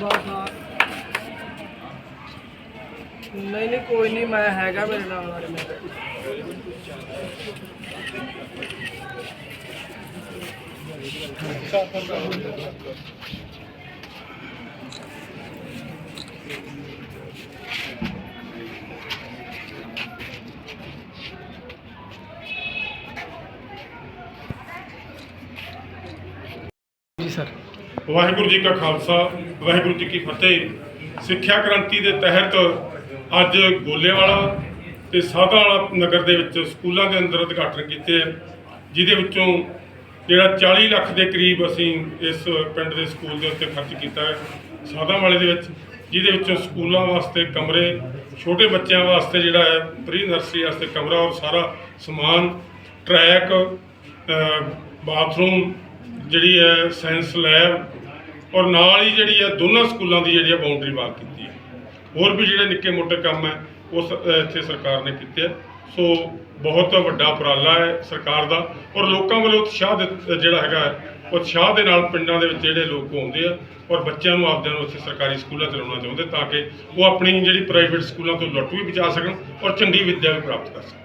ਬਸ ਆ। ਨਹੀਂ ਨਹੀਂ ਕੋਈ ਨਹੀਂ ਮੈਂ ਹੈਗਾ ਮੇਰੇ ਨਾਲ ਵਾਲੇ ਮੇਰੇ ਜੀ ਸਰ। ਵਾਹਿਗੁਰੂ ਜੀ ਕਾ ਖਾਲਸਾ, ਵਾਹਿਗੁਰੂ ਜੀ ਕੀ ਫਤਿਹ। ਸਿੱਖਿਆ ਕ੍ਰਾਂਤੀ ਦੇ ਤਹਿਤ ਅੱਜ ਗੋਲੇਵਾਲਾ ਤੇ ਸਾਧਾਵਾਲਾ ਨਗਰ ਦੇ ਵਿੱਚ ਸਕੂਲਾਂ ਦੇ ਅੰਦਰ ਉਦਘਾਟਨ ਕੀਤੇ ਆ, ਜਿਹਦੇ ਵਿੱਚੋਂ ਜਿਹੜਾ 40 ਲੱਖ ਦੇ ਕਰੀਬ ਅਸੀਂ ਇਸ ਪਿੰਡ ਦੇ ਸਕੂਲ ਦੇ ਉੱਤੇ ਖਰਚ ਕੀਤਾ ਹੈ, ਸਾਧਾਵਾਲੇ ਦੇ ਵਿੱਚ, ਜਿਹਦੇ ਵਿੱਚੋਂ ਸਕੂਲਾਂ ਵਾਸਤੇ ਕਮਰੇ, ਛੋਟੇ ਬੱਚਿਆਂ ਵਾਸਤੇ ਜਿਹੜਾ ਹੈ, ਪ੍ਰੀ ਨਰਸਰੀ ਵਾਸਤੇ ਕਮਰਾ ਔਰ ਸਾਰਾ ਸਮਾਨ, ਟਰੈਕ ਬਾਥਰੂਮ ਜਿਹੜੀ ਹੈ ਸਾਇੰਸ ਲੈਬ ਔਰ ਨਾਲ ਹੀ ਜਿਹੜੀ ਹੈ ਦੋਨਾਂ ਸਕੂਲਾਂ ਦੀ ਜਿਹੜੀ ਹੈ ਬਾਉਂਡਰੀ ਵਾਲ ਕੀਤੀ ਹੈ। ਹੋਰ ਵੀ ਜਿਹੜੇ ਨਿੱਕੇ ਮੋਟੇ ਕੰਮ ਹੈ ਉਸ ਇੱਥੇ ਸਰਕਾਰ ਨੇ ਕੀਤੇ ਹੈ ਸੋ ਬਹੁਤ ਵੱਡਾ ਉਪਰਾਲਾ ਹੈ ਸਰਕਾਰ ਦਾ ਔਰ ਲੋਕਾਂ ਵੱਲੋਂ ਉਤਸ਼ਾਹ ਦਿੱਤ- ਜਿਹੜਾ ਹੈਗਾ ਹੈ, ਉਤਸ਼ਾਹ ਦੇ ਨਾਲ ਪਿੰਡਾਂ ਦੇ ਵਿੱਚ ਜਿਹੜੇ ਲੋਕ ਆਉਂਦੇ ਆ ਔਰ ਬੱਚਿਆਂ ਨੂੰ ਆਪਦਿਆਂ ਨੂੰ ਇੱਥੇ ਸਰਕਾਰੀ ਸਕੂਲਾਂ ਚਲਾਉਣਾ ਚਾਹੁੰਦੇ ਤਾਂ ਕਿ ਉਹ ਆਪਣੀ ਜਿਹੜੀ ਪ੍ਰਾਈਵੇਟ ਸਕੂਲਾਂ ਤੋਂ ਲੁੱਟ ਵੀ ਬਚਾ ਸਕਣ ਔਰ ਚੰਗੀ ਵਿੱਦਿਆ ਵੀ ਪ੍ਰਾਪਤ ਕਰ ਸਕਣ।